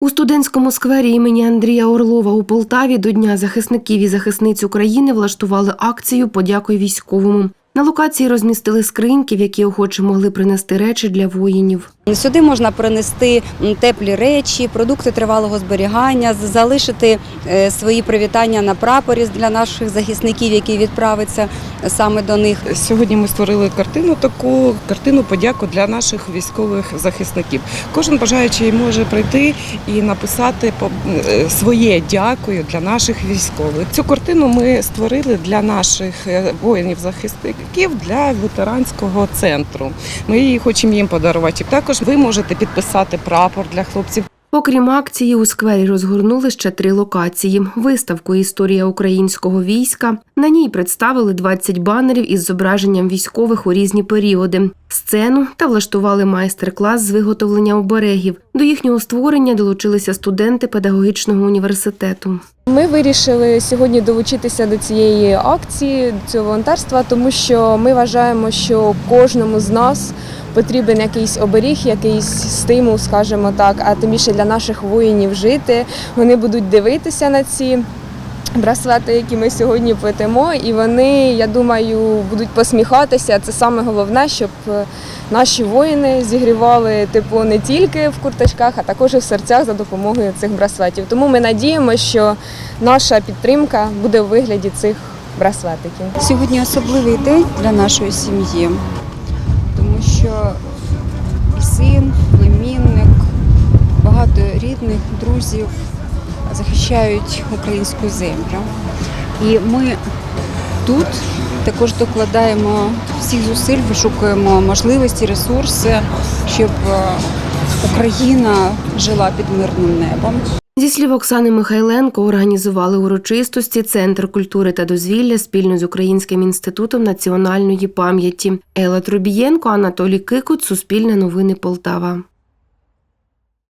У студентському сквері імені Андрія Орлова у Полтаві до Дня захисників і захисниць України влаштували акцію Подякуй військовому. На локації розмістили скриньки, в які охочі могли принести речі для воїнів. Сюди можна принести теплі речі, продукти тривалого зберігання, з- залишити е, свої привітання на прапорі для наших захисників, які відправиться саме до них. Сьогодні ми створили картину, таку картину подяку для наших військових захисників. Кожен бажаючий може прийти і написати по- е, своє дякую для наших військових. Цю картину ми створили для наших е, воїнів-захисників для ветеранського центру. Ми її хочемо їм подарувати. Також ви можете підписати прапор для хлопців. Окрім акції, у сквері розгорнули ще три локації: виставку Історія українського війська. На ній представили 20 банерів із зображенням військових у різні періоди, сцену та влаштували майстер-клас з виготовлення оберегів. До їхнього створення долучилися студенти педагогічного університету. Ми вирішили сьогодні долучитися до цієї акції, до цього волонтерства, тому що ми вважаємо, що кожному з нас потрібен якийсь оберіг, якийсь стимул, скажімо так, а тим більше для наших воїнів жити. Вони будуть дивитися на ці. Браслети, які ми сьогодні плетемо, і вони, я думаю, будуть посміхатися. Це саме головне, щоб е, наші воїни зігрівали тепло не тільки в курточках, а також і в серцях за допомогою цих браслетів. Тому ми надіємося, що наша підтримка буде у вигляді цих браслетиків. Сьогодні особливий день для нашої сім'ї, що і син, племінник, багато рідних, друзів захищають українську землю. І ми тут також докладаємо всіх зусиль, вишукуємо можливості, ресурси, щоб е, Україна жила під мирним небом. Зі слів Оксани Михайленко, організували урочистості Центр культури та дозвілля спільно з Українським інститутом національної пам'яті. Ела Трубієнко, Анатолій Кикут, Суспільне новини Полтава.